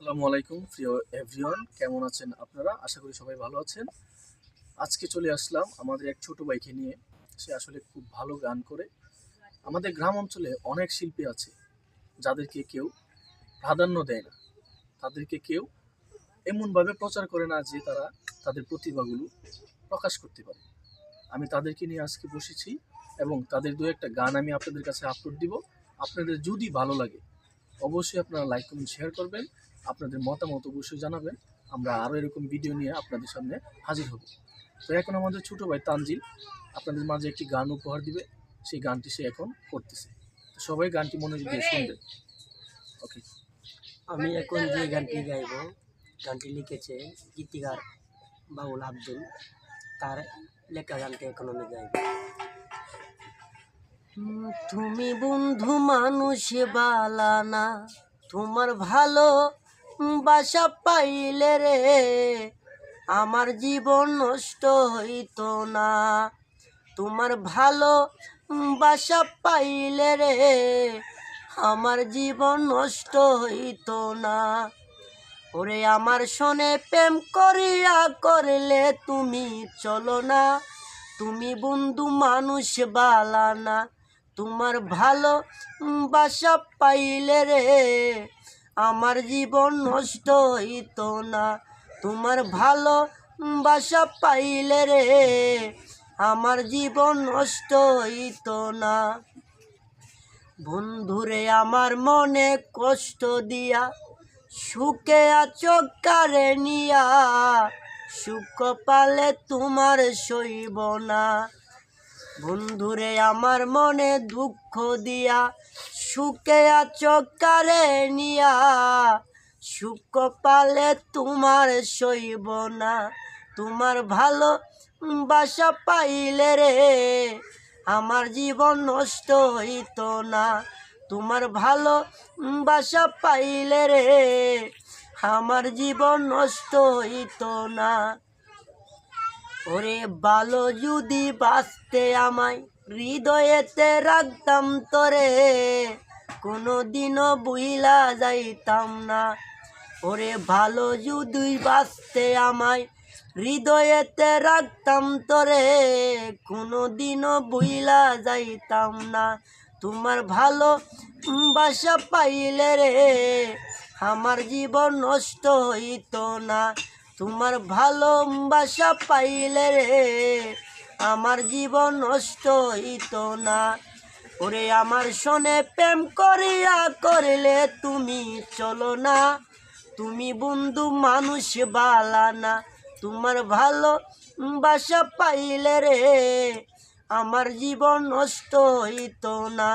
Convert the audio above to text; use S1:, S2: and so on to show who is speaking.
S1: আসসালামু আলাইকুম, প্রিয় এভরিওয়ান কেমন আছেন আপনারা? আশা করি সবাই ভালো আছেন। আজকে চলে আসলাম আমাদের এক ছোট ভাইকে নিয়ে। সে আসলে খুব ভালো গান করে। আমাদের গ্রাম অঞ্চলে অনেক শিল্পী আছে, যাদেরকে কেউ প্রাধান্য দেয় না। তাদেরকে কেউ এমনভাবে প্রচার করে না যে তারা তাদের প্রতিভাগুলো প্রকাশ করতে পারে। আমি তাদেরকে নিয়ে আজকে বসেছি এবং তাদের দু একটা গান আমি আপনাদের কাছে আপলোড দিব। আপনাদের যদি ভালো লাগে, অবশ্যই আপনারা লাইক কমেন্ট শেয়ার করবেন। আপনাদের মতামত অবশ্যই জানাবেন। আমরা আরও এরকম ভিডিও নিয়ে আপনাদের সামনে হাজির হব। তো এখন আমাদের ছোটো ভাই তানজিল আপনাদের মাঝে একটি গান উপহার দিবে। সেই গানটি সে এখন করতেছে। সবাই গানটি মনোযোগ দিয়ে শুনবে ওকে
S2: আমি এখন যে গানটি গাইব গানটি লিখেছে গীতিকার বাউল আব্দুল। তার লেখা গানটি এখন আমি গাইব। তুমি বন্ধু মানুষ বালানা তোমার ভালো বাসা পাইলে রে, আমার জীবন নষ্ট হইত না। তোমার ভালো বাসা পাইলে রে, আমার জীবন নষ্ট হইত না। ওরে আমার শোনে প্রেম করিয়া করলে তুমি চলো না। তুমি বন্ধু মানুষ বালানা তোমার ভালো বাসা পাইলে রে আমার জীবন নষ্ট হইত না। তোমার ভালো বাসা পাইলে রে, আমার জীবন নষ্ট হইত না। বন্ধুরে, আমার মনে কষ্ট দিয়া, সুখে আছো কারে নিয়া, সুখ পালে তোমার সইব না। বন্ধুরে, আমার মনে দুঃখ দিয়া সুখে আছো কারে নিয়া? সুখ পালে তোমার সইব না। তোমার ভালো বাসা পাইলে রে, আমার জীবন নষ্ট হইতো না। তোমার ভালো বাসা পাইলে রে, আমার জীবন নষ্ট হইতো না। ওরে ভালো যদি বাঁচতে আমায়, হৃদয়েতে রাখতাম তোরে। কোনো দিনও বুইলা যাইতাম না। ওরে ভালো যদি বাঁচতে আমায় হৃদয়েতে রাখতাম তোরে। কোনো দিনও বুইলা যাইতাম না। তোমার ভালো বাসা পাইলে রে, আমার জীবন নষ্ট হইতো না। তোমার ভালো বাসা পাইলে রে, আমার জীবন নষ্ট হইত না। ওরে আমার শোনে, প্রেম করিয়া করলে তুমি চলো না। তুমি বন্ধু মানুষ বালানা তোমার ভালো বাসা পাইলে রে, আমার জীবন নষ্ট হইত না।